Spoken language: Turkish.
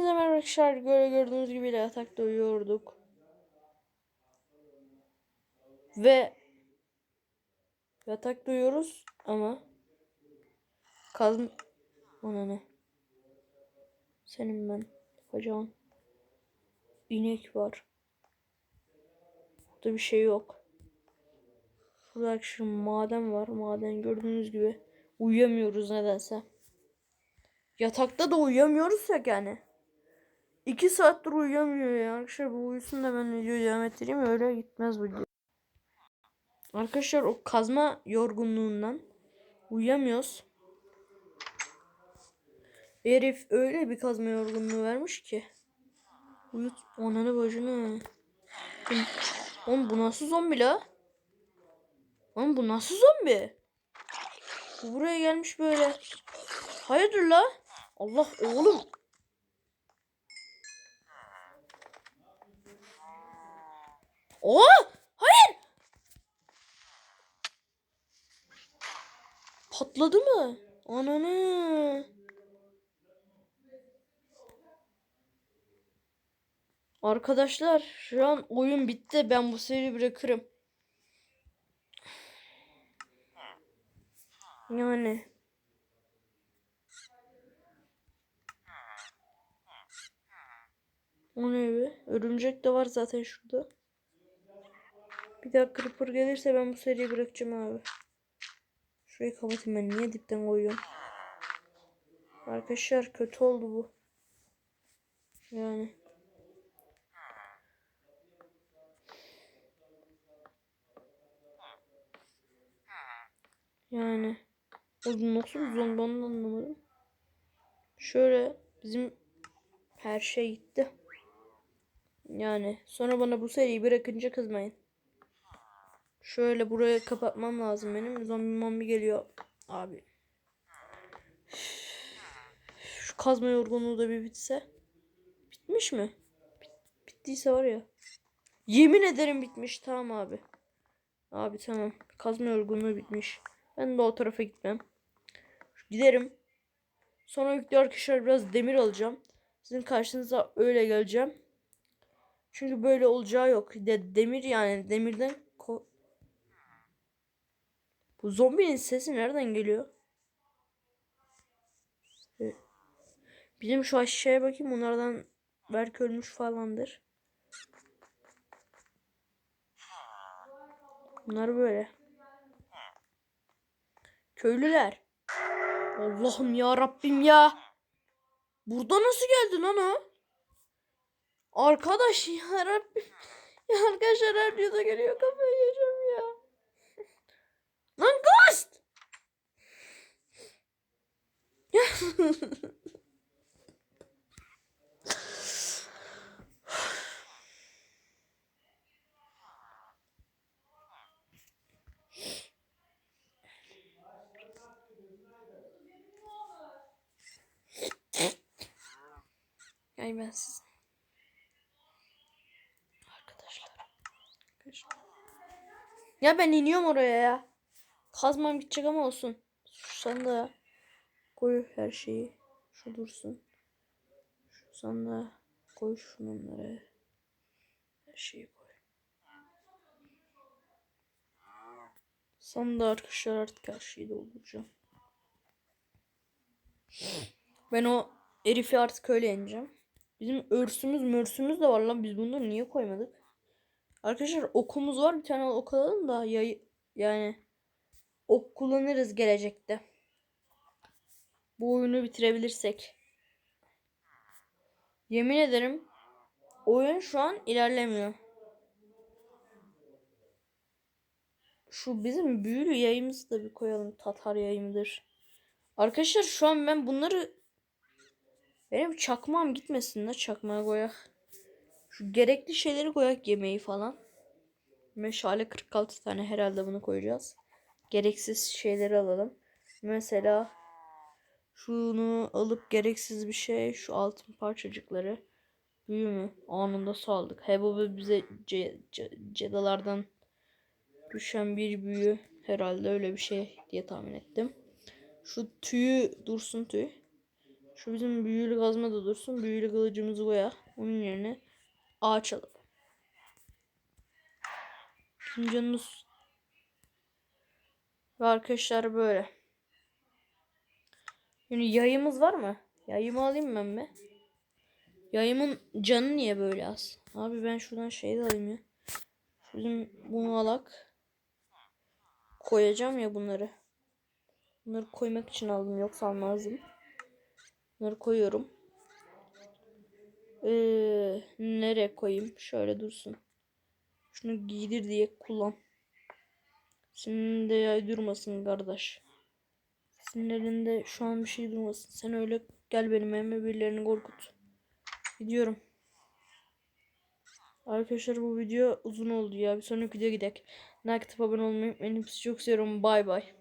Merhaba arkadaşlar böyle gördüğünüz gibi yatakta uyuyorduk. Ve yatakta uyuyoruz ama kazm ona ne? Senin ben yapacağın inek var. Burada bir şey yok. Burada şu maden var. Maden gördüğünüz gibi uyuyamıyoruz nedense. Yatakta da uyuyamıyoruz ya yani. 2 saattir uyuyamıyor ya. Arkadaşlar bu uyusun da ben videoyu devam ettireyim. Öyle gitmez bu video. Arkadaşlar o kazma yorgunluğundan uyuyamıyoruz. Herif öyle bir kazma yorgunluğu vermiş ki. Uyut ananı bacını. Oğlum bu nasıl zombi la? Oğlum bu nasıl zombi? Bu buraya gelmiş böyle. Hayırdır la? Allah oğlum. Oo! Hayır! Patladı mı? Ananı. Arkadaşlar şu an oyun bitti. Ben bu seriyi bırakırım. Yani. O ne be? Örümcek de var zaten şurada. Bir daha Creeper gelirse ben bu seriyi bırakacağım abi. Şurayı kapatayım ben. Niye dipten koyuyorum? Arkadaşlar kötü oldu bu. Yani. Yani. O nasıl bir zombi onu anlamadım. Şöyle bizim her şey gitti. Yani sonra bana bu seriyi bırakınca kızmayın. Şöyle burayı kapatmam lazım benim. Zombi mombi geliyor. Abi. Şu kazma yorgunluğu da bir bitse. Bitmiş mi? Bit bittiyse var ya. Yemin ederim bitmiş. Tamam abi. Abi tamam. Kazma yorgunluğu bitmiş. Ben de o tarafa gitmem. Giderim. Sonra yüklü arkadaşlar biraz demir alacağım. Sizin karşınıza öyle geleceğim. Çünkü böyle olacağı yok. De demir yani demirden Bu zombinin sesi nereden geliyor? Bizim şu aşağıya bakayım onlardan belki ölmüş falandır. Bunlar böyle. Köylüler. Allah'ım ya Rabbim ya. Burada nasıl geldi lan o? Arkadaş ya Rabbim. Ya arkadaşlar her videoda geliyor kafayı yiyeceğim ya. Lan Ghost! Ya. Yani ben siz. Arkadaşlar. Ya ben iniyorum oraya ya. Kazmam gidecek ama olsun. Şu sandığa koy her şeyi. Şu dursun. Şu sandığa koy şunları. Her şeyi koy. Sandığa arkadaşlar artık her şeyi dolduracağım. Ben o herifi artık öyle yeneceğim. Bizim örsümüz mörsümüz de var lan. Biz bunları niye koymadık? Arkadaşlar okumuz var. Bir tane ok alalım da yay yani ok kullanırız gelecekte. Bu oyunu bitirebilirsek. Yemin ederim oyun şu an ilerlemiyor. Şu bizim büyülü yayımızı da bir koyalım. Tatar yayımıdır. Arkadaşlar şu an ben bunları benim çakmam gitmesin de çakmaya koyak. Şu gerekli şeyleri koyak yemeği falan. Meşale 46 tane herhalde bunu koyacağız. Gereksiz şeyleri alalım. Mesela şunu alıp gereksiz bir şey şu altın parçacıkları büyü mü anında saldık. Hebo bize ce, ce, cedalardan düşen bir büyü herhalde öyle bir şey diye tahmin ettim. Şu tüyü dursun tüy. Şu bizim büyülü kazma da dursun. Büyülü kılıcımızı koyak. Onun yerine ağaç alalım. Şimdi ve arkadaşlar böyle. Şimdi yayımız var mı? Yayımı alayım ben mi? Yayımın canı niye böyle az? Abi ben şuradan şey de alayım ya. Bizim bunu alak. Koyacağım ya bunları. Bunları koymak için aldım yoksa almazdım. Bunları koyuyorum. Ee, nereye koyayım? Şöyle dursun. Şunu giydir diye kullan. De yay durmasın kardeş. Senin elinde şu an bir şey durmasın. Sen öyle gel benim evime birilerini korkut. Gidiyorum. Arkadaşlar bu video uzun oldu ya. Bir sonraki videoya gidelim. Like abone olmayı unutmayın. Hepsi çok seviyorum. Bay bay.